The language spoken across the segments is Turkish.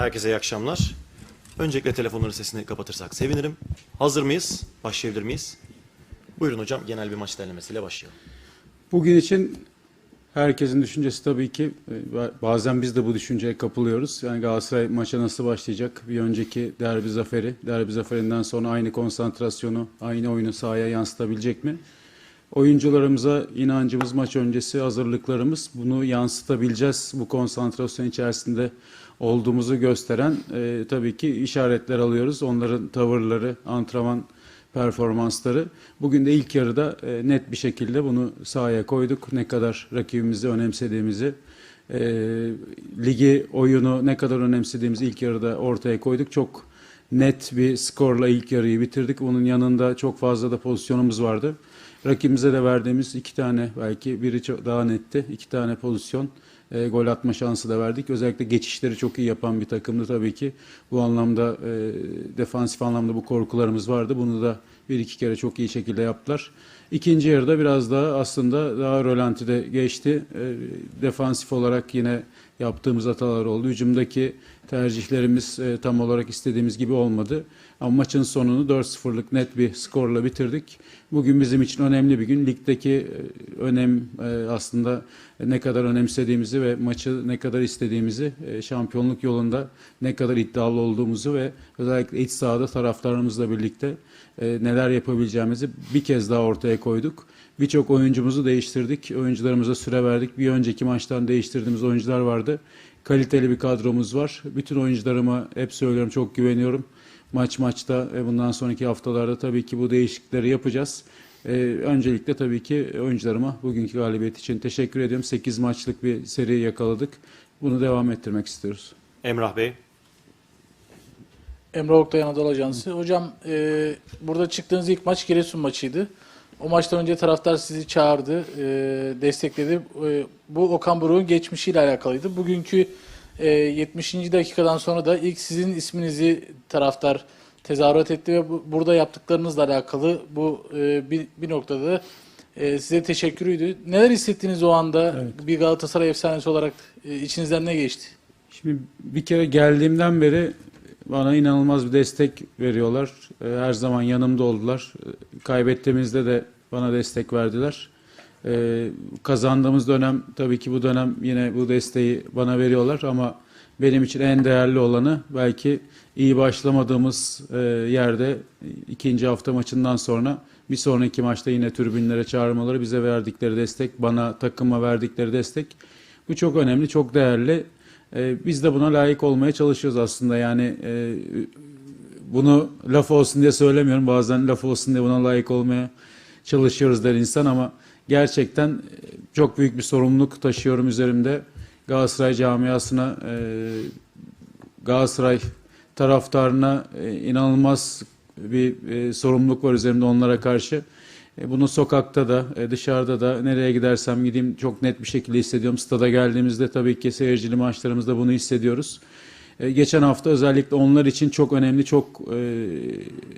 Herkese iyi akşamlar. Öncelikle telefonların sesini kapatırsak sevinirim. Hazır mıyız? Başlayabilir miyiz? Buyurun hocam genel bir maç derlemesiyle başlayalım. Bugün için herkesin düşüncesi tabii ki e, bazen biz de bu düşünceye kapılıyoruz. Yani Galatasaray maça nasıl başlayacak? Bir önceki derbi zaferi, derbi zaferinden sonra aynı konsantrasyonu, aynı oyunu sahaya yansıtabilecek mi? Oyuncularımıza inancımız, maç öncesi hazırlıklarımız bunu yansıtabileceğiz. Bu konsantrasyon içerisinde olduğumuzu gösteren e, tabii ki işaretler alıyoruz. Onların tavırları, antrenman performansları. Bugün de ilk yarıda e, net bir şekilde bunu sahaya koyduk. Ne kadar rakibimizi önemsediğimizi, e, ligi, oyunu ne kadar önemsediğimizi ilk yarıda ortaya koyduk. Çok net bir skorla ilk yarıyı bitirdik. Bunun yanında çok fazla da pozisyonumuz vardı. Rakibimize de verdiğimiz iki tane belki biri çok daha netti. iki tane pozisyon e, gol atma şansı da verdik. Özellikle geçişleri çok iyi yapan bir takımdı tabii ki. Bu anlamda e, defansif anlamda bu korkularımız vardı. Bunu da bir iki kere çok iyi şekilde yaptılar. İkinci yarıda biraz daha aslında daha rölantide geçti. E, defansif olarak yine yaptığımız hatalar oldu. Hücumdaki tercihlerimiz e, tam olarak istediğimiz gibi olmadı. Ama maçın sonunu 4-0'lık net bir skorla bitirdik. Bugün bizim için önemli bir gün. Ligdeki e, önem e, aslında ne kadar önemsediğimizi ve maçı ne kadar istediğimizi, e, şampiyonluk yolunda ne kadar iddialı olduğumuzu ve özellikle iç sahada taraftarımızla birlikte neler yapabileceğimizi bir kez daha ortaya koyduk. Birçok oyuncumuzu değiştirdik. Oyuncularımıza süre verdik. Bir önceki maçtan değiştirdiğimiz oyuncular vardı. Kaliteli bir kadromuz var. Bütün oyuncularıma hep söylüyorum çok güveniyorum. Maç maçta ve bundan sonraki haftalarda tabii ki bu değişiklikleri yapacağız. Ee, öncelikle tabii ki oyuncularıma bugünkü galibiyet için teşekkür ediyorum. 8 maçlık bir seri yakaladık. Bunu devam ettirmek istiyoruz. Emrah Bey, Emre Oktay Anadolu Ajansı. Hocam e, burada çıktığınız ilk maç Giresun maçıydı. O maçtan önce taraftar sizi çağırdı, e, destekledi. E, bu Okan Buruk'un geçmişiyle alakalıydı. Bugünkü e, 70. dakikadan sonra da ilk sizin isminizi taraftar tezahürat etti ve bu, burada yaptıklarınızla alakalı bu e, bir, bir noktada da e, size teşekkürüydü. Neler hissettiniz o anda bir Galatasaray efsanesi olarak e, içinizden ne geçti? Şimdi bir kere geldiğimden beri bana inanılmaz bir destek veriyorlar. Ee, Her zaman yanımda oldular. Ee, Kaybettiğimizde de bana destek verdiler. Ee, Kazandığımız dönem tabii ki bu dönem yine bu desteği bana veriyorlar ama benim için en değerli olanı belki iyi başlamadığımız e, yerde ikinci hafta maçından sonra bir sonraki maçta yine tribünlere çağırmaları bize verdikleri destek, bana takıma verdikleri destek. Bu çok önemli, çok değerli. Ee, biz de buna layık olmaya çalışıyoruz aslında. Yani e, bunu laf olsun diye söylemiyorum. Bazen laf olsun diye buna layık olmaya çalışıyoruz der insan ama gerçekten e, çok büyük bir sorumluluk taşıyorum üzerimde. Galatasaray camiasına, e, Galatasaray taraftarına e, inanılmaz bir sorumluluk var üzerimde onlara karşı. Bunu sokakta da, dışarıda da nereye gidersem gideyim çok net bir şekilde hissediyorum. Stada geldiğimizde tabii ki seyircili maçlarımızda bunu hissediyoruz. Geçen hafta özellikle onlar için çok önemli, çok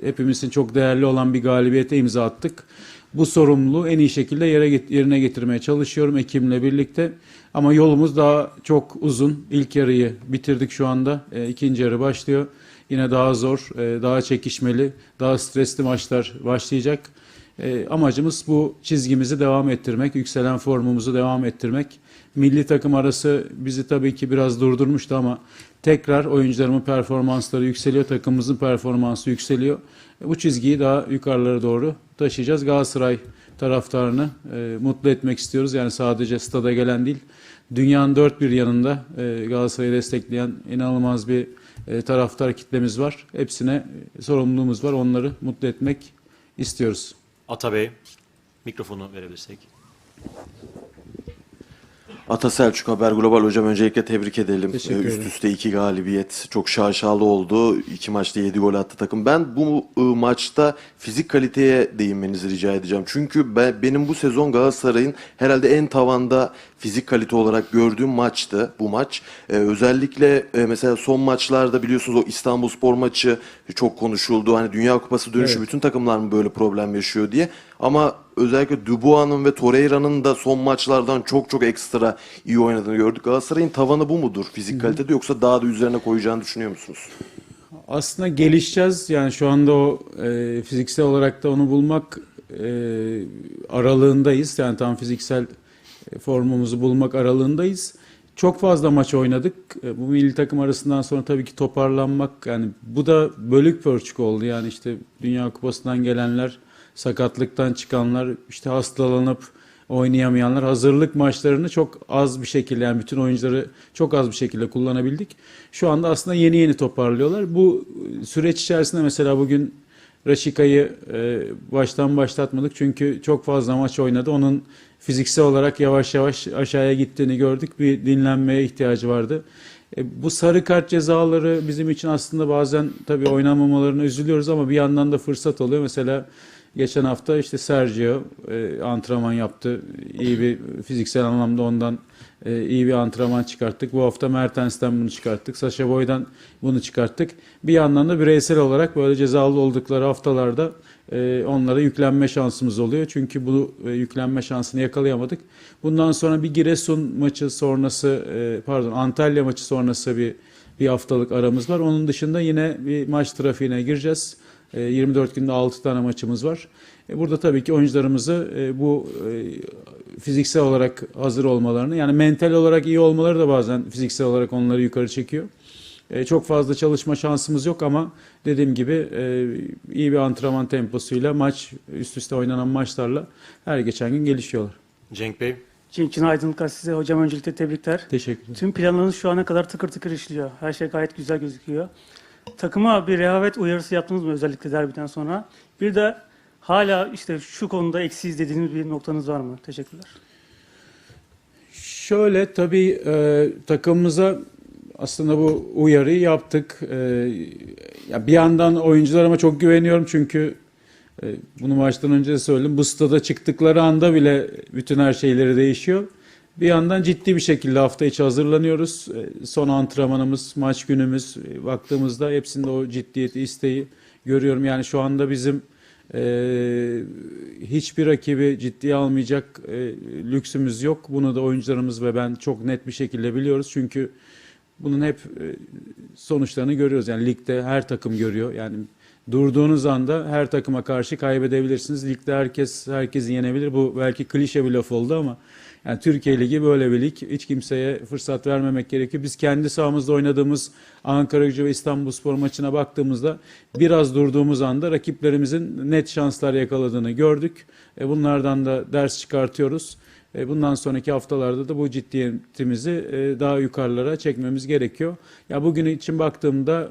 hepimizin çok değerli olan bir galibiyete imza attık. Bu sorumluluğu en iyi şekilde yere yerine getirmeye çalışıyorum ekibimle birlikte. Ama yolumuz daha çok uzun. İlk yarıyı bitirdik şu anda. E, ikinci yarı başlıyor. Yine daha zor, e, daha çekişmeli, daha stresli maçlar başlayacak. E, amacımız bu çizgimizi devam ettirmek, yükselen formumuzu devam ettirmek. Milli takım arası bizi tabii ki biraz durdurmuştu ama tekrar oyuncularımın performansları yükseliyor, takımımızın performansı yükseliyor. Bu çizgiyi daha yukarılara doğru taşıyacağız. Galatasaray taraftarını e, mutlu etmek istiyoruz. Yani sadece stada gelen değil, dünyanın dört bir yanında e, Galatasaray'ı destekleyen inanılmaz bir e, taraftar kitlemiz var. Hepsine e, sorumluluğumuz var. Onları mutlu etmek istiyoruz. Ata Bey, mikrofonu verebilirsek. Ata Selçuk Haber Global hocam öncelikle tebrik edelim. Ee. Üst üste iki galibiyet çok şaşalı oldu. İki maçta yedi gol attı takım. Ben bu ı, maçta fizik kaliteye değinmenizi rica edeceğim. Çünkü ben, benim bu sezon Galatasaray'ın herhalde en tavanda fizik kalite olarak gördüğüm maçtı bu maç. Ee, özellikle e, mesela son maçlarda biliyorsunuz o İstanbulspor maçı çok konuşuldu. Hani Dünya Kupası dönüşü Evet. bütün takımlar mı böyle problem yaşıyor diye. Ama özellikle Dubois'ın ve Torreira'nın da son maçlardan çok çok ekstra iyi oynadığını gördük. Galatasaray'ın tavanı bu mudur fizik kalitede yoksa daha da üzerine koyacağını düşünüyor musunuz? Aslında gelişeceğiz. Yani şu anda o e, fiziksel olarak da onu bulmak e, aralığındayız. Yani tam fiziksel e, formumuzu bulmak aralığındayız. Çok fazla maç oynadık. E, bu milli takım arasından sonra tabii ki toparlanmak yani bu da bölük pörçük oldu. Yani işte Dünya Kupası'ndan gelenler, sakatlıktan çıkanlar, işte hastalanıp oynayamayanlar hazırlık maçlarını çok az bir şekilde yani bütün oyuncuları çok az bir şekilde kullanabildik. Şu anda aslında yeni yeni toparlıyorlar. Bu süreç içerisinde mesela bugün Raşika'yı e, baştan başlatmadık çünkü çok fazla maç oynadı. Onun fiziksel olarak yavaş yavaş aşağıya gittiğini gördük. Bir dinlenmeye ihtiyacı vardı. E, bu sarı kart cezaları bizim için aslında bazen tabii oynamamalarına üzülüyoruz ama bir yandan da fırsat oluyor. Mesela geçen hafta işte Sergio e, antrenman yaptı. İyi bir fiziksel anlamda ondan e, iyi bir antrenman çıkarttık. Bu hafta Mertens'ten bunu çıkarttık. Sasha Boy'dan bunu çıkarttık. Bir yandan da bireysel olarak böyle cezalı oldukları haftalarda e, onlara yüklenme şansımız oluyor. Çünkü bu e, yüklenme şansını yakalayamadık. Bundan sonra bir Giresun maçı sonrası e, pardon Antalya maçı sonrası bir bir haftalık aramız var. Onun dışında yine bir maç trafiğine gireceğiz. E, 24 günde 6 tane maçımız var. E, Burada tabii ki oyuncularımızı e, bu e, fiziksel olarak hazır olmalarını yani mental olarak iyi olmaları da bazen fiziksel olarak onları yukarı çekiyor. E, Çok fazla çalışma şansımız yok ama dediğim gibi e, iyi bir antrenman temposuyla maç üst üste oynanan maçlarla her geçen gün gelişiyorlar. Cenk Bey, için aydınlıklar size. Hocam öncelikle tebrikler. Teşekkür ederim. Tüm planlarınız şu ana kadar tıkır tıkır işliyor. Her şey gayet güzel gözüküyor. Takıma bir rehavet uyarısı yaptınız mı özellikle derbiden sonra? Bir de hala işte şu konuda eksiyiz dediğiniz bir noktanız var mı? Teşekkürler. Şöyle tabii e, takımımıza aslında bu uyarıyı yaptık. E, ya bir yandan oyuncularıma çok güveniyorum çünkü e, bunu maçtan önce de söyledim. Bu stada çıktıkları anda bile bütün her şeyleri değişiyor. Bir yandan ciddi bir şekilde hafta içi hazırlanıyoruz. E, son antrenmanımız, maç günümüz e, baktığımızda hepsinde o ciddiyeti, isteği görüyorum. Yani şu anda bizim ee, hiçbir rakibi ciddiye almayacak e, lüksümüz yok. Bunu da oyuncularımız ve ben çok net bir şekilde biliyoruz. Çünkü bunun hep e, sonuçlarını görüyoruz. Yani ligde her takım görüyor. Yani durduğunuz anda her takıma karşı kaybedebilirsiniz. Ligde herkes herkesi yenebilir. Bu belki klişe bir laf oldu ama yani Türkiye Ligi böyle bir lig. Hiç kimseye fırsat vermemek gerekiyor. Biz kendi sahamızda oynadığımız Ankara Gücü ve İstanbulspor maçına baktığımızda biraz durduğumuz anda rakiplerimizin net şanslar yakaladığını gördük. E, bunlardan da ders çıkartıyoruz. E, bundan sonraki haftalarda da bu ciddiyetimizi e, daha yukarılara çekmemiz gerekiyor. Ya bugün için baktığımda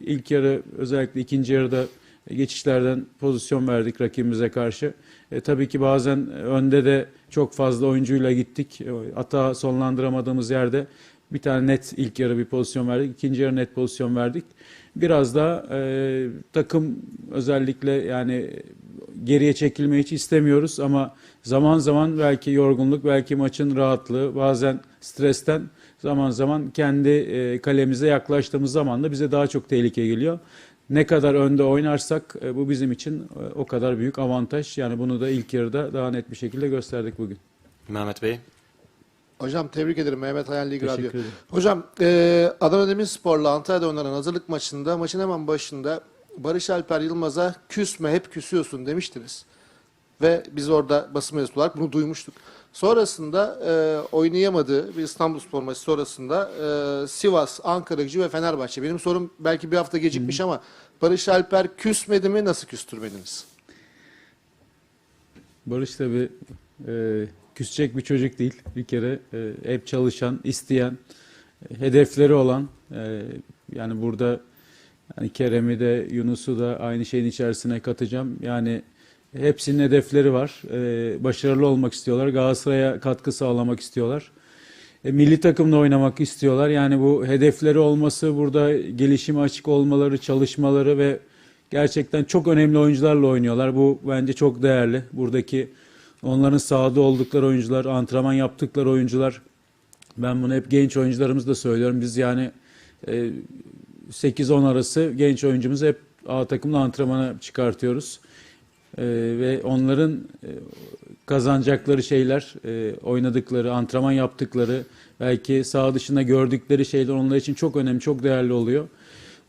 ilk yarı özellikle ikinci yarıda geçişlerden pozisyon verdik rakibimize karşı. E, tabii ki bazen önde de çok fazla oyuncuyla gittik. E, Hata sonlandıramadığımız yerde bir tane net ilk yarı bir pozisyon verdik. ikinci yarı net pozisyon verdik. Biraz da e, takım özellikle yani geriye çekilmeyi hiç istemiyoruz ama zaman zaman belki yorgunluk, belki maçın rahatlığı, bazen stresten zaman zaman kendi e, kalemize yaklaştığımız zaman da bize daha çok tehlike geliyor. Ne kadar önde oynarsak e, bu bizim için e, o kadar büyük avantaj. Yani bunu da ilk yarıda daha net bir şekilde gösterdik bugün. Mehmet Bey, Hocam tebrik ederim Mehmet Hayal Lig Teşekkür Radyo. ederim. Hocam e, Adana Demirspor'la Antalya'da oynanan hazırlık maçında maçın hemen başında Barış Alper Yılmaz'a küsme hep küsüyorsun demiştiniz. Ve biz orada basın mensubu olarak bunu duymuştuk. Sonrasında e, oynayamadığı bir İstanbulspor maçı sonrasında e, Sivas, Ankara Gücü ve Fenerbahçe. Benim sorum belki bir hafta gecikmiş ama Barış Alper küsmedi mi nasıl küstürmediniz? Barış tabii e, küsecek bir çocuk değil. Bir kere e, hep çalışan, isteyen, hedefleri olan. e, yani burada yani Kerem'i de Yunus'u da aynı şeyin içerisine katacağım. Yani hepsinin hedefleri var. E, başarılı olmak istiyorlar. Galatasaray'a katkı sağlamak istiyorlar. E, milli takımda oynamak istiyorlar. Yani bu hedefleri olması, burada gelişime açık olmaları, çalışmaları ve gerçekten çok önemli oyuncularla oynuyorlar. Bu bence çok değerli. Buradaki Onların sahada oldukları oyuncular, antrenman yaptıkları oyuncular. Ben bunu hep genç oyuncularımız da söylüyorum. Biz yani e, 8-10 arası genç oyuncumuzu hep A takımla antrenmana çıkartıyoruz. E, ve onların e, kazanacakları şeyler, e, oynadıkları, antrenman yaptıkları, belki saha dışında gördükleri şeyler onlar için çok önemli, çok değerli oluyor.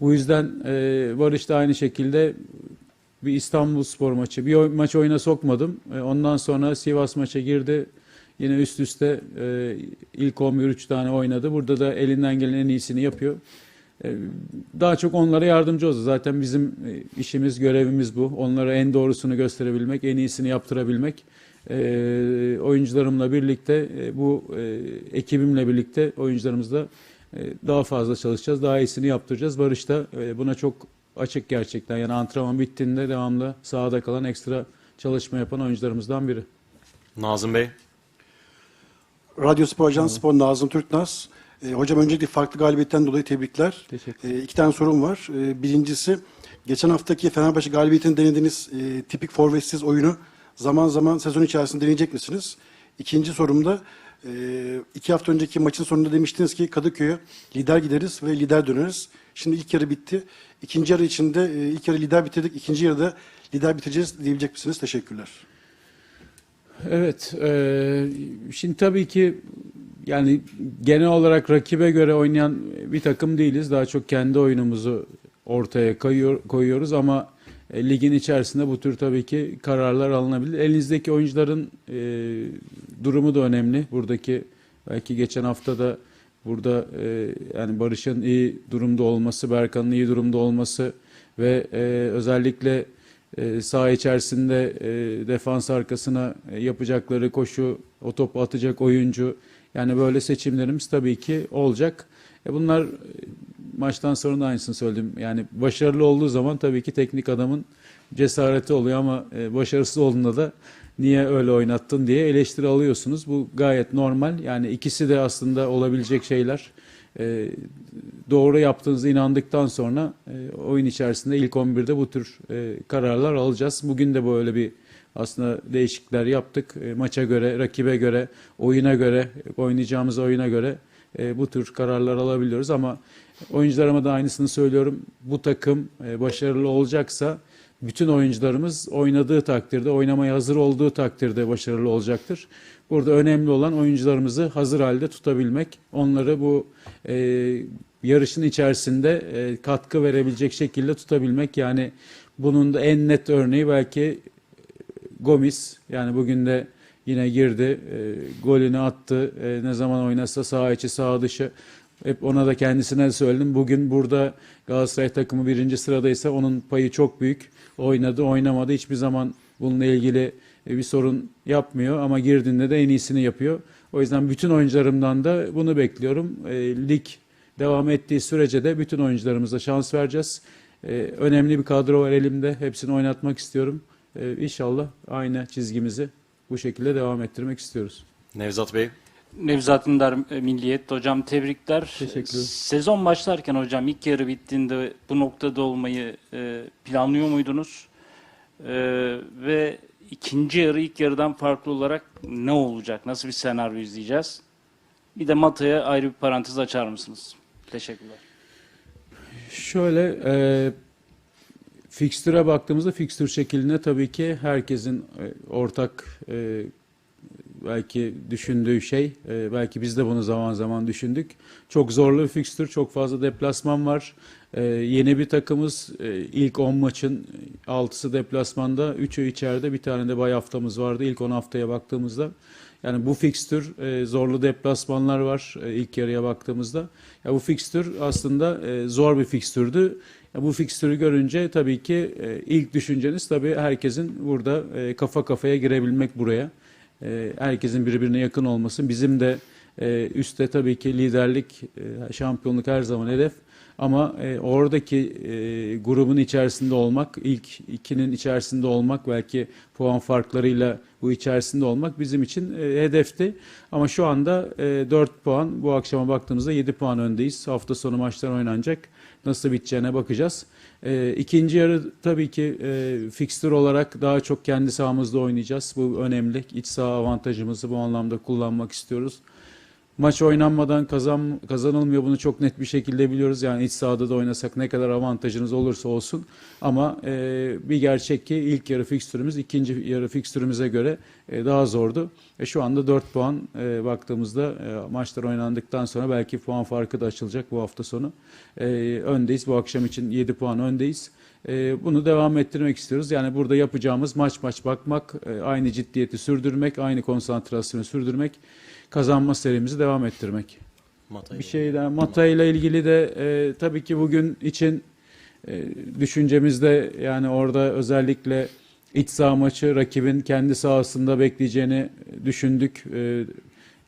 Bu yüzden e, Barış da aynı şekilde bir İstanbul Spor maçı, bir maç oyuna sokmadım. E, ondan sonra Sivas maça girdi. Yine üst üste e, ilk 11 3 tane oynadı. Burada da elinden gelen en iyisini yapıyor. E, daha çok onlara yardımcı oldu. Zaten bizim e, işimiz, görevimiz bu. Onlara en doğrusunu gösterebilmek, en iyisini yaptırabilmek. E, oyuncularımla birlikte, bu ekibimle birlikte oyuncularımızla daha fazla çalışacağız, daha iyisini yaptıracağız. Barış da buna çok açık gerçekten. Yani antrenman bittiğinde devamlı sahada kalan ekstra çalışma yapan oyuncularımızdan biri. Nazım Bey. Radyo Spor Ajansı Spor Nazım Türknaz. E, hocam öncelikle farklı galibiyetten dolayı tebrikler. Teşekkür E, iki tane sorum var. E, birincisi geçen haftaki Fenerbahçe galibiyetini denediğiniz e, tipik forvetsiz oyunu zaman zaman sezon içerisinde deneyecek misiniz? İkinci sorum da e, iki hafta önceki maçın sonunda demiştiniz ki Kadıköy'e lider gideriz ve lider döneriz. Şimdi ilk yarı bitti. İkinci yarı içinde e, ilk yarı lider bitirdik. İkinci yarıda lider bitireceğiz diyebilecek misiniz? Teşekkürler. Evet, e, şimdi tabii ki yani genel olarak rakibe göre oynayan bir takım değiliz. Daha çok kendi oyunumuzu ortaya koyuyor, koyuyoruz ama e, ligin içerisinde bu tür tabii ki kararlar alınabilir. Elinizdeki oyuncuların e, durumu da önemli. Buradaki belki geçen hafta da burada e, yani Barış'ın iyi durumda olması, Berkan'ın iyi durumda olması ve e, özellikle e, saha içerisinde e, defans arkasına e, yapacakları koşu, o topu atacak oyuncu yani böyle seçimlerimiz tabii ki olacak. E bunlar e, maçtan sonra da aynısını söyledim. Yani başarılı olduğu zaman tabii ki teknik adamın cesareti oluyor ama e, başarısız olduğunda da niye öyle oynattın diye eleştiri alıyorsunuz. Bu gayet normal. Yani ikisi de aslında olabilecek şeyler. E, doğru yaptığınıza inandıktan sonra e, oyun içerisinde ilk 11'de bu tür e, kararlar alacağız. Bugün de böyle bir aslında değişiklikler yaptık. E, maça göre, rakibe göre, oyuna göre, oynayacağımız oyuna göre e, bu tür kararlar alabiliyoruz ama oyuncularıma da aynısını söylüyorum. Bu takım e, başarılı olacaksa bütün oyuncularımız oynadığı takdirde, oynamaya hazır olduğu takdirde başarılı olacaktır. Burada önemli olan oyuncularımızı hazır halde tutabilmek, onları bu e, yarışın içerisinde e, katkı verebilecek şekilde tutabilmek. Yani bunun da en net örneği belki Gomis. Yani bugün de yine girdi, e, golünü attı. E, ne zaman oynasa sağ içi, sağ dışı. Hep ona da kendisine söyledim. Bugün burada Galatasaray takımı birinci sıradaysa onun payı çok büyük. Oynadı, oynamadı. Hiçbir zaman bununla ilgili e, bir sorun yapmıyor ama girdiğinde de en iyisini yapıyor. O yüzden bütün oyuncularımdan da bunu bekliyorum. E, lig devam ettiği sürece de bütün oyuncularımıza şans vereceğiz. E, önemli bir kadro var elimde. Hepsini oynatmak istiyorum. E, inşallah aynı çizgimizi bu şekilde devam ettirmek istiyoruz. Nevzat Bey. Nevzat Ünder e, Milliyet hocam tebrikler. Teşekkür. Sezon başlarken hocam ilk yarı bittiğinde bu noktada olmayı e, planlıyor muydunuz? E, ve ikinci yarı ilk yarıdan farklı olarak ne olacak? Nasıl bir senaryo izleyeceğiz? Bir de Mata'ya ayrı bir parantez açar mısınız? Teşekkürler. Şöyle e, fikstüre baktığımızda fikstür şekline tabii ki herkesin e, ortak e, belki düşündüğü şey. E, belki biz de bunu zaman zaman düşündük. Çok zorlu bir fikstür, çok fazla deplasman var. E, yeni bir takımız e, ilk 10 maçın 6'sı deplasmanda, 3'ü içeride, bir tane de bay haftamız vardı ilk 10 haftaya baktığımızda. Yani bu fikstür e, zorlu deplasmanlar var e, ilk yarıya baktığımızda. Ya bu fikstür aslında e, zor bir fikstürdü. Ya bu fikstürü görünce tabii ki e, ilk düşünceniz tabii herkesin burada e, kafa kafaya girebilmek buraya. E, herkesin birbirine yakın olması. Bizim de e, üstte tabii ki liderlik, e, şampiyonluk her zaman hedef. Ama e, oradaki e, grubun içerisinde olmak, ilk ikinin içerisinde olmak, belki puan farklarıyla bu içerisinde olmak bizim için e, hedefti. Ama şu anda e, 4 puan, bu akşama baktığımızda 7 puan öndeyiz. Hafta sonu maçlar oynanacak. nasıl biteceğine bakacağız. E, ikinci yarı tabii ki e, fikstür olarak daha çok kendi sahamızda oynayacağız. Bu önemli. İç saha avantajımızı bu anlamda kullanmak istiyoruz. Maç oynanmadan kazan, kazanılmıyor bunu çok net bir şekilde biliyoruz. Yani iç sahada da oynasak ne kadar avantajınız olursa olsun. Ama e, bir gerçek ki ilk yarı fikstürümüz ikinci yarı fikstürümüze göre e, daha zordu. E, şu anda 4 puan e, baktığımızda e, maçlar oynandıktan sonra belki puan farkı da açılacak bu hafta sonu. E, öndeyiz bu akşam için 7 puan öndeyiz. E, bunu devam ettirmek istiyoruz. Yani burada yapacağımız maç maç bakmak, e, aynı ciddiyeti sürdürmek, aynı konsantrasyonu sürdürmek, kazanma serimizi devam ettirmek. Matay Bir şey daha Mata ile ilgili de e, tabii ki bugün için e, düşüncemizde yani orada özellikle iç saha maçı rakibin kendi sahasında bekleyeceğini düşündük. E,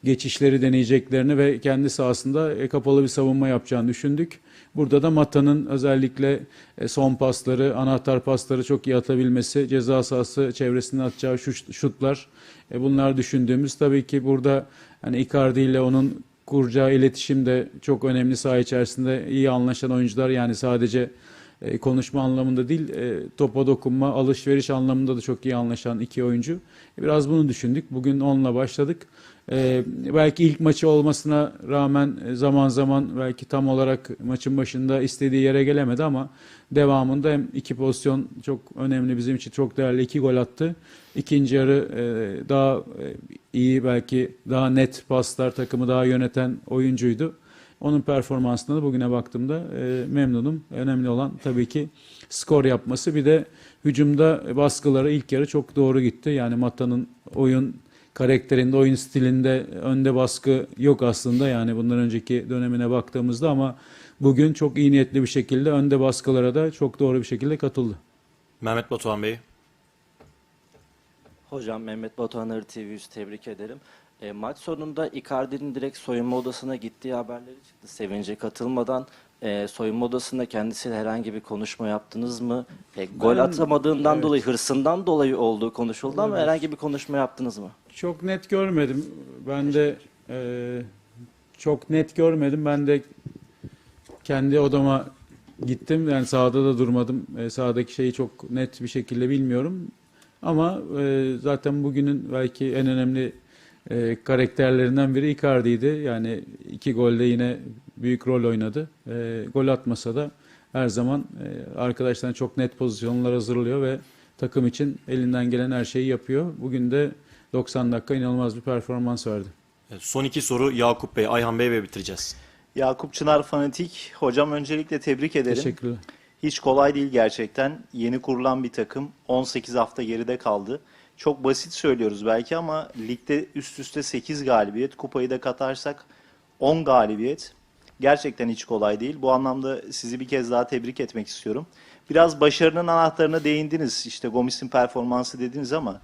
geçişleri deneyeceklerini ve kendi sahasında e, kapalı bir savunma yapacağını düşündük. Burada da Mata'nın özellikle e, son pasları, anahtar pasları çok iyi atabilmesi, ceza sahası çevresinde atacağı şut- şutlar e, bunlar düşündüğümüz. Tabii ki burada hani Icardi ile onun kuracağı iletişim de çok önemli saha içerisinde iyi anlaşan oyuncular yani sadece e, konuşma anlamında değil e, topa dokunma, alışveriş anlamında da çok iyi anlaşan iki oyuncu. Biraz bunu düşündük. Bugün onunla başladık. E, belki ilk maçı olmasına rağmen e, zaman zaman belki tam olarak maçın başında istediği yere gelemedi ama devamında hem iki pozisyon çok önemli bizim için çok değerli iki gol attı. İkinci yarı e, daha e, iyi belki daha net paslar takımı daha yöneten oyuncuydu. Onun performansına da bugüne baktığımda e, memnunum. Önemli olan tabii ki skor yapması. Bir de hücumda baskıları ilk yarı çok doğru gitti. Yani Mata'nın oyun karakterinde, oyun stilinde önde baskı yok aslında. Yani bundan önceki dönemine baktığımızda ama bugün çok iyi niyetli bir şekilde önde baskılara da çok doğru bir şekilde katıldı. Mehmet Batuhan Bey. Hocam Mehmet Batuhan Arı TV 100 tebrik ederim. E, maç sonunda Icardi'nin direkt soyunma odasına gittiği haberleri çıktı. Sevince katılmadan e, soyunma odasında kendisiyle herhangi bir konuşma yaptınız mı? E, gol Ben- atamadığından evet. dolayı, hırsından dolayı olduğu konuşuldu ama herhangi bir konuşma yaptınız mı? Çok net görmedim. Ben de e, çok net görmedim. Ben de kendi odama gittim. Yani sahada da durmadım. E, sahadaki şeyi çok net bir şekilde bilmiyorum. Ama e, zaten bugünün belki en önemli e, karakterlerinden biri Icardi'ydi. Yani iki golde yine büyük rol oynadı. E, gol atmasa da her zaman e, arkadaşlarına çok net pozisyonlar hazırlıyor ve takım için elinden gelen her şeyi yapıyor. Bugün de 90 dakika inanılmaz bir performans verdi. Son iki soru Yakup Bey, Ayhan Bey ve bitireceğiz. Yakup Çınar Fanatik. Hocam öncelikle tebrik ederim. Teşekkürler. Hiç kolay değil gerçekten. Yeni kurulan bir takım 18 hafta geride kaldı. Çok basit söylüyoruz belki ama ligde üst üste 8 galibiyet, kupayı da katarsak 10 galibiyet. Gerçekten hiç kolay değil. Bu anlamda sizi bir kez daha tebrik etmek istiyorum. Biraz başarının anahtarına değindiniz. İşte Gomis'in performansı dediniz ama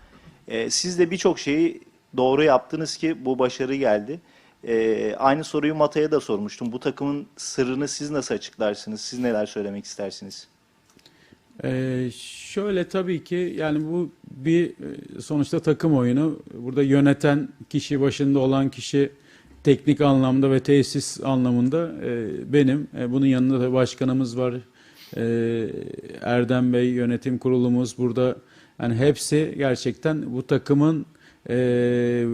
e, siz de birçok şeyi doğru yaptınız ki bu başarı geldi. E, aynı soruyu Mata'ya da sormuştum. Bu takımın sırrını siz nasıl açıklarsınız? Siz neler söylemek istersiniz? Ee, şöyle tabii ki yani bu bir e, sonuçta takım oyunu. Burada yöneten kişi, başında olan kişi teknik anlamda ve tesis anlamında e, benim. E, bunun yanında da başkanımız var. E, Erdem Bey, yönetim kurulumuz burada. Yani hepsi gerçekten bu takımın e,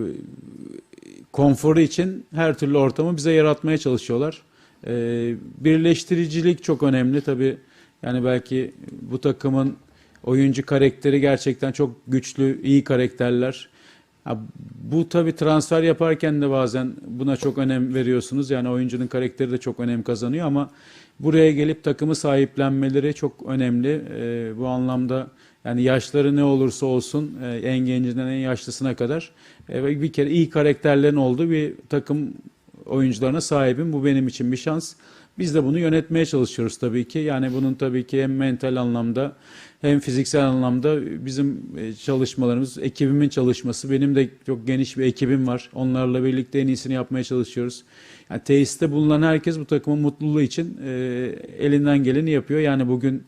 konforu için her türlü ortamı bize yaratmaya çalışıyorlar. Ee, birleştiricilik çok önemli tabii. Yani belki bu takımın oyuncu karakteri gerçekten çok güçlü, iyi karakterler. Ha, bu tabii transfer yaparken de bazen buna çok önem veriyorsunuz. Yani oyuncunun karakteri de çok önem kazanıyor ama buraya gelip takımı sahiplenmeleri çok önemli. Ee, bu anlamda yani yaşları ne olursa olsun e, en gencinden en yaşlısına kadar e, bir kere iyi karakterlerin olduğu bir takım oyuncularına sahibim. Bu benim için bir şans. Biz de bunu yönetmeye çalışıyoruz tabii ki. Yani bunun tabii ki hem mental anlamda hem fiziksel anlamda bizim e, çalışmalarımız, ekibimin çalışması. Benim de çok geniş bir ekibim var. Onlarla birlikte en iyisini yapmaya çalışıyoruz. Yani tesiste bulunan herkes bu takımın mutluluğu için e, elinden geleni yapıyor. Yani bugün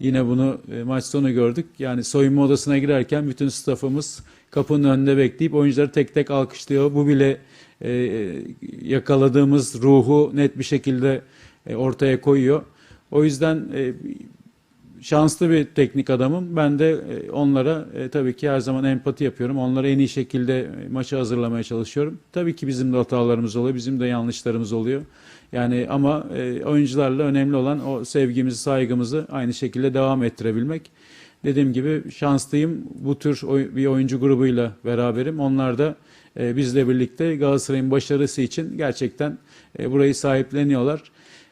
Yine bunu e, maç sonu gördük. Yani soyunma odasına girerken bütün staffımız kapının önünde bekleyip oyuncuları tek tek alkışlıyor. Bu bile e, yakaladığımız ruhu net bir şekilde e, ortaya koyuyor. O yüzden e, şanslı bir teknik adamım. Ben de e, onlara e, tabii ki her zaman empati yapıyorum. Onlara en iyi şekilde e, maçı hazırlamaya çalışıyorum. Tabii ki bizim de hatalarımız oluyor, bizim de yanlışlarımız oluyor. Yani ama e, oyuncularla önemli olan o sevgimizi, saygımızı aynı şekilde devam ettirebilmek. Dediğim gibi şanslıyım. Bu tür oy- bir oyuncu grubuyla beraberim. Onlar da e, bizle birlikte Galatasaray'ın başarısı için gerçekten e, burayı sahipleniyorlar.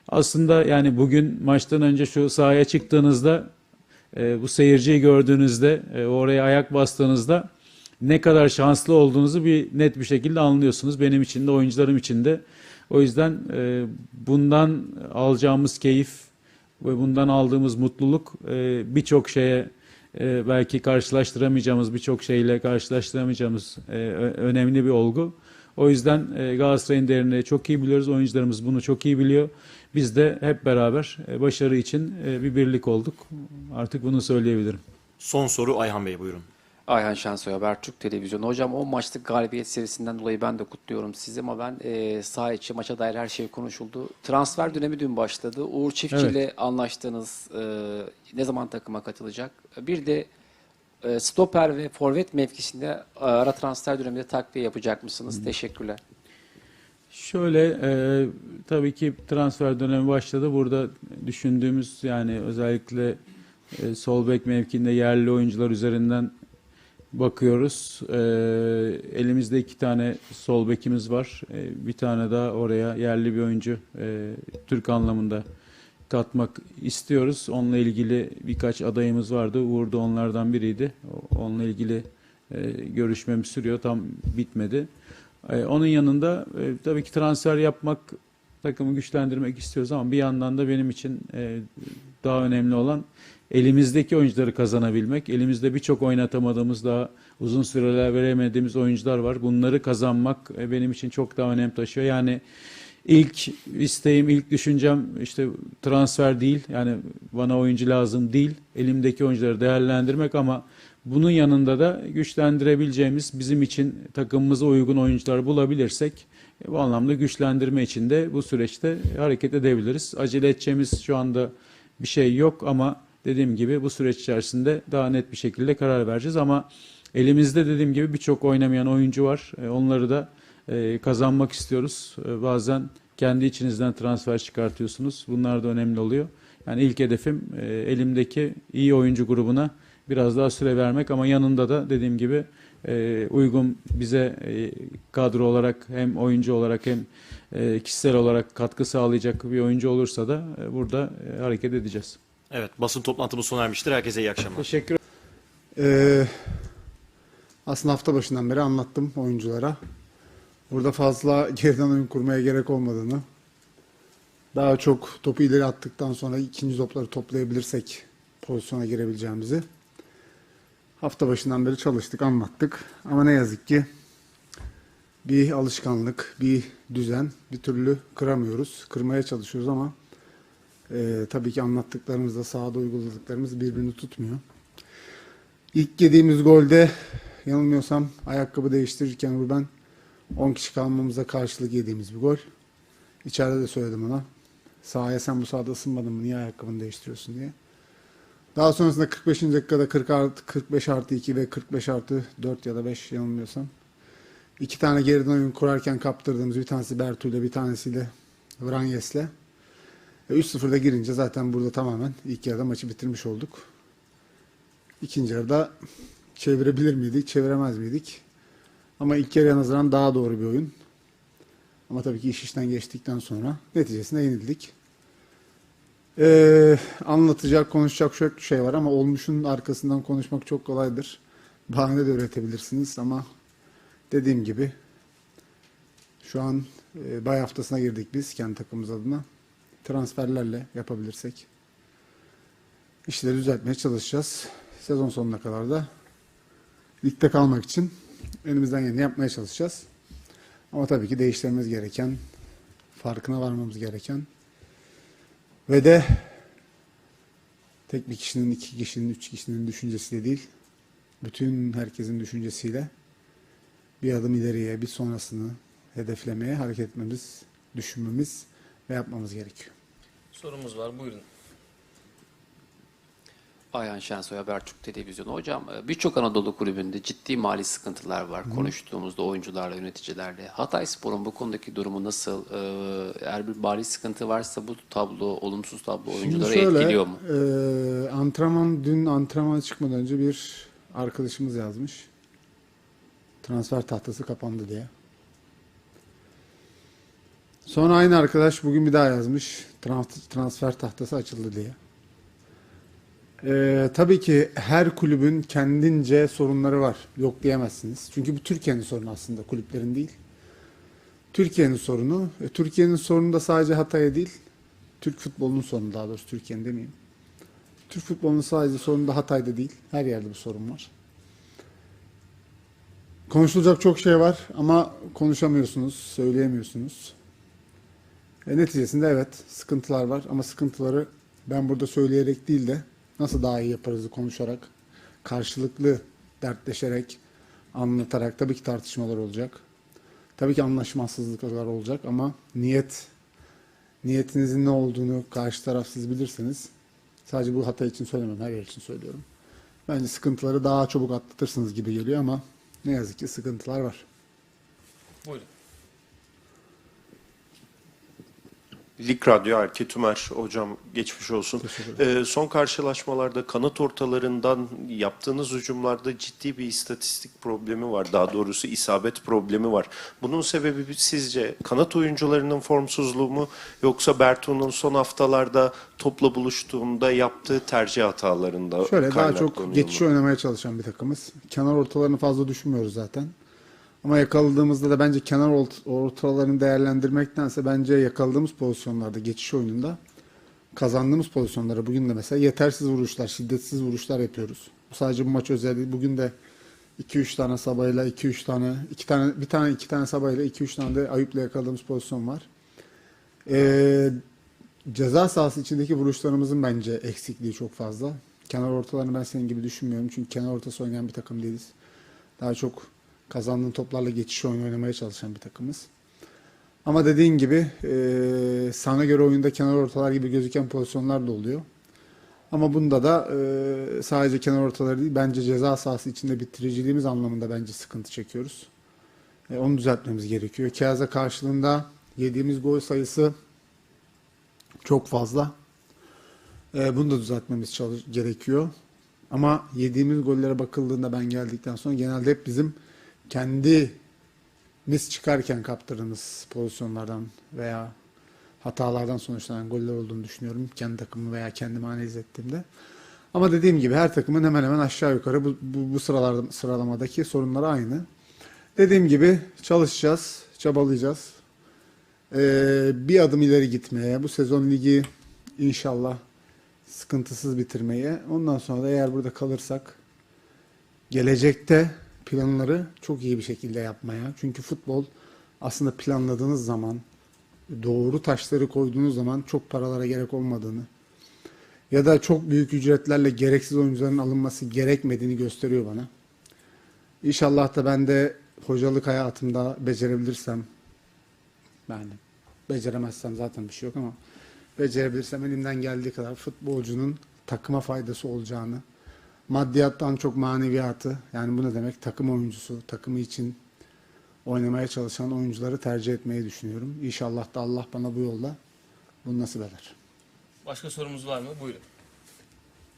Aslında yani bugün maçtan önce şu sahaya çıktığınızda e, bu seyirciyi gördüğünüzde e, oraya ayak bastığınızda ne kadar şanslı olduğunuzu bir net bir şekilde anlıyorsunuz. Benim için de oyuncularım için de. O yüzden e, bundan alacağımız keyif ve bundan aldığımız mutluluk e, birçok şeye e, belki karşılaştıramayacağımız birçok şeyle karşılaştıramayacağımız e, önemli bir olgu. O yüzden e, Galatasaray'ın değerini çok iyi biliyoruz. Oyuncularımız bunu çok iyi biliyor. Biz de hep beraber e, başarı için e, bir birlik olduk. Artık bunu söyleyebilirim. Son soru Ayhan Bey buyurun. Ayhan Şensoy Habertürk Televizyonu. Hocam o maçlık galibiyet serisinden dolayı ben de kutluyorum sizi ama ben e, saha içi maça dair her şey konuşuldu. Transfer dönemi dün başladı. Uğur Çiftçi Evet. ile anlaştığınız e, ne zaman takıma katılacak? Bir de stoper ve forvet mevkisinde e, ara transfer döneminde takviye yapacak mısınız? Teşekkürler. Şöyle e, tabii ki transfer dönemi başladı. Burada düşündüğümüz yani özellikle e, sol bek mevkinde yerli oyuncular üzerinden bakıyoruz. E, elimizde iki tane sol bekimiz var. E, bir tane daha oraya yerli bir oyuncu e, Türk anlamında katmak istiyoruz. Onunla ilgili birkaç adayımız vardı. Uğur da onlardan biriydi. Onunla ilgili e, görüşmem sürüyor. Tam bitmedi. E, Onun yanında e, tabii ki transfer yapmak, takımı güçlendirmek istiyoruz ama bir yandan da benim için e, daha önemli olan elimizdeki oyuncuları kazanabilmek. Elimizde birçok oynatamadığımız daha uzun süreler veremediğimiz oyuncular var. Bunları kazanmak e, benim için çok daha önem taşıyor. Yani ilk isteğim, ilk düşüncem işte transfer değil. Yani bana oyuncu lazım değil. Elimdeki oyuncuları değerlendirmek ama bunun yanında da güçlendirebileceğimiz bizim için takımımıza uygun oyuncular bulabilirsek bu anlamda güçlendirme için de bu süreçte hareket edebiliriz. Acele edeceğimiz şu anda bir şey yok ama dediğim gibi bu süreç içerisinde daha net bir şekilde karar vereceğiz ama elimizde dediğim gibi birçok oynamayan oyuncu var. E, Onları da e, kazanmak istiyoruz. E, Bazen kendi içinizden transfer çıkartıyorsunuz. Bunlar da önemli oluyor. Yani ilk hedefim e, elimdeki iyi oyuncu grubuna biraz daha süre vermek ama yanında da dediğim gibi e, uygun bize e, kadro olarak hem oyuncu olarak hem e, kişisel olarak katkı sağlayacak bir oyuncu olursa da e, burada e, hareket edeceğiz. Evet basın toplantımız sona ermiştir. Herkese iyi akşamlar. Teşekkür Ee, aslında hafta başından beri anlattım oyunculara. Burada fazla geriden oyun kurmaya gerek olmadığını, daha çok topu ileri attıktan sonra ikinci topları toplayabilirsek pozisyona girebileceğimizi hafta başından beri çalıştık, anlattık. Ama ne yazık ki bir alışkanlık, bir düzen bir türlü kıramıyoruz. Kırmaya çalışıyoruz ama e, tabii ki anlattıklarımızla sahada uyguladıklarımız birbirini tutmuyor. İlk yediğimiz golde yanılmıyorsam ayakkabı değiştirirken Ruben 10 kişi kalmamıza karşılık yediğimiz bir gol. İçeride de söyledim ona. Sahaya sen bu sahada ısınmadın mı? Niye ayakkabını değiştiriyorsun diye. Daha sonrasında 45. dakikada 40 artı, 45 artı 2 ve 45 artı 4 ya da 5 yanılmıyorsam. İki tane geriden oyun kurarken kaptırdığımız bir tanesi Bertu ile bir tanesiyle Vranyes'le. E, 3-0'da girince zaten burada tamamen ilk yarıda maçı bitirmiş olduk. İkinci yarıda çevirebilir miydik, çeviremez miydik? Ama ilk yarıya nazaran daha doğru bir oyun. Ama tabii ki iş işten geçtikten sonra neticesinde yenildik. Ee, anlatacak, konuşacak çok şey var ama olmuşun arkasından konuşmak çok kolaydır. Bahane de üretebilirsiniz ama dediğim gibi şu an e, bay haftasına girdik biz kendi takımımız adına. Transferlerle yapabilirsek işleri düzeltmeye çalışacağız. Sezon sonuna kadar da ligde kalmak için elimizden geleni yapmaya çalışacağız. Ama tabii ki değiştirmemiz gereken, farkına varmamız gereken ve de tek bir kişinin, iki kişinin, üç kişinin düşüncesiyle değil, bütün herkesin düşüncesiyle bir adım ileriye, bir sonrasını hedeflemeye hareket etmemiz, düşünmemiz ve yapmamız gerekiyor. Sorumuz var buyurun. Ayhan Şensoy Habertürk Televizyonu. Hocam e, birçok Anadolu kulübünde ciddi mali sıkıntılar var. Konuştuğumuzda oyuncularla, yöneticilerle. Hatay Spor'un bu konudaki durumu nasıl? Ee, Eğer bir mali sıkıntı varsa bu tablo, olumsuz tablo oyuncuları şöyle, etkiliyor mu? e, antrenman, dün antrenmana çıkmadan önce bir arkadaşımız yazmış. Transfer tahtası kapandı diye. Sonra aynı arkadaş bugün bir daha yazmış. Trans- Transfer tahtası açıldı diye. E, tabii ki her kulübün kendince sorunları var. Yok diyemezsiniz. Çünkü bu Türkiye'nin sorunu aslında kulüplerin değil. Türkiye'nin sorunu. E, Türkiye'nin sorunu da sadece Hatay'a değil. Türk futbolunun sorunu daha doğrusu Türkiye'nin demeyeyim. Türk futbolunun sadece sorunu da Hatay'da değil. Her yerde bu sorun var. Konuşulacak çok şey var ama konuşamıyorsunuz, söyleyemiyorsunuz. E, neticesinde evet sıkıntılar var ama sıkıntıları ben burada söyleyerek değil de nasıl daha iyi yaparızı konuşarak, karşılıklı dertleşerek, anlatarak tabii ki tartışmalar olacak. Tabii ki anlaşmazsızlıklar olacak ama niyet niyetinizin ne olduğunu karşı taraf siz bilirseniz sadece bu hata için söylemem her yer için söylüyorum. Bence sıkıntıları daha çabuk atlatırsınız gibi geliyor ama ne yazık ki sıkıntılar var. Buyurun. Lig Radyo Erke Tümer hocam geçmiş olsun. Ee, son karşılaşmalarda kanat ortalarından yaptığınız hücumlarda ciddi bir istatistik problemi var. Daha doğrusu isabet problemi var. Bunun sebebi sizce kanat oyuncularının formsuzluğu mu yoksa Bertu'nun son haftalarda topla buluştuğunda yaptığı tercih hatalarında Şöyle daha çok kaynaklanıyor geçiş mu? oynamaya çalışan bir takımız. Kenar ortalarını fazla düşünmüyoruz zaten. Ama yakaladığımızda da bence kenar ort- ortalarını değerlendirmektense bence yakaladığımız pozisyonlarda geçiş oyununda kazandığımız pozisyonlara bugün de mesela yetersiz vuruşlar, şiddetsiz vuruşlar yapıyoruz. Sadece bu maç özel değil. Bugün de 2-3 tane Sabah'yla 2-3 tane, 2 tane bir tane 2 tane Sabah'yla 2-3 tane de Ayıp'la yakaladığımız pozisyon var. Ee, ceza sahası içindeki vuruşlarımızın bence eksikliği çok fazla. Kenar ortalarını ben senin gibi düşünmüyorum. Çünkü kenar ortası oynayan bir takım değiliz. Daha çok kazandığın toplarla geçiş oyunu oynamaya çalışan bir takımız. Ama dediğin gibi e, sana göre oyunda kenar ortalar gibi gözüken pozisyonlar da oluyor. Ama bunda da e, sadece kenar ortaları değil bence ceza sahası içinde bitiriciliğimiz anlamında bence sıkıntı çekiyoruz. E, onu düzeltmemiz gerekiyor. Keza karşılığında yediğimiz gol sayısı çok fazla. E, bunu da düzeltmemiz çalış- gerekiyor. Ama yediğimiz gollere bakıldığında ben geldikten sonra genelde hep bizim kendimiz çıkarken kaptırdığımız pozisyonlardan veya hatalardan sonuçlanan goller olduğunu düşünüyorum. Kendi takımı veya kendimi analiz ettiğimde. Ama dediğim gibi her takımın hemen hemen aşağı yukarı bu, bu, bu sıralarda, sıralamadaki sorunları aynı. Dediğim gibi çalışacağız, çabalayacağız. Ee, bir adım ileri gitmeye, bu sezon ligi inşallah sıkıntısız bitirmeye. Ondan sonra da eğer burada kalırsak gelecekte planları çok iyi bir şekilde yapmaya. Çünkü futbol aslında planladığınız zaman, doğru taşları koyduğunuz zaman çok paralara gerek olmadığını ya da çok büyük ücretlerle gereksiz oyuncuların alınması gerekmediğini gösteriyor bana. İnşallah da ben de hocalık hayatımda becerebilirsem yani beceremezsem zaten bir şey yok ama becerebilirsem elimden geldiği kadar futbolcunun takıma faydası olacağını, maddiyattan çok maneviyatı, yani bu ne demek? Takım oyuncusu, takımı için oynamaya çalışan oyuncuları tercih etmeyi düşünüyorum. İnşallah da Allah bana bu yolda bunu nasip eder. Başka sorumuz var mı? Buyurun.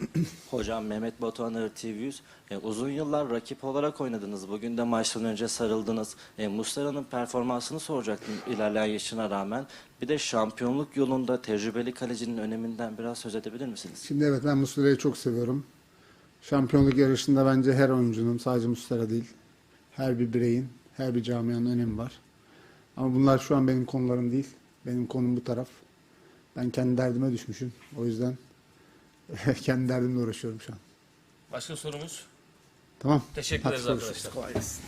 Hocam Mehmet Batuhan Arı TV100. E, uzun yıllar rakip olarak oynadınız. Bugün de maçtan önce sarıldınız. E, Muslera'nın performansını soracaktım ilerleyen yaşına rağmen. Bir de şampiyonluk yolunda tecrübeli kalecinin öneminden biraz söz edebilir misiniz? Şimdi evet ben Muslera'yı çok seviyorum. Şampiyonluk yarışında bence her oyuncunun sadece Muslera değil, her bir bireyin, her bir camianın önemi var. Ama bunlar şu an benim konularım değil. Benim konum bu taraf. Ben kendi derdime düşmüşüm. O yüzden kendi derdimle uğraşıyorum şu an. Başka sorumuz? Tamam. Teşekkür ederiz arkadaşlar. Kolay gelsin.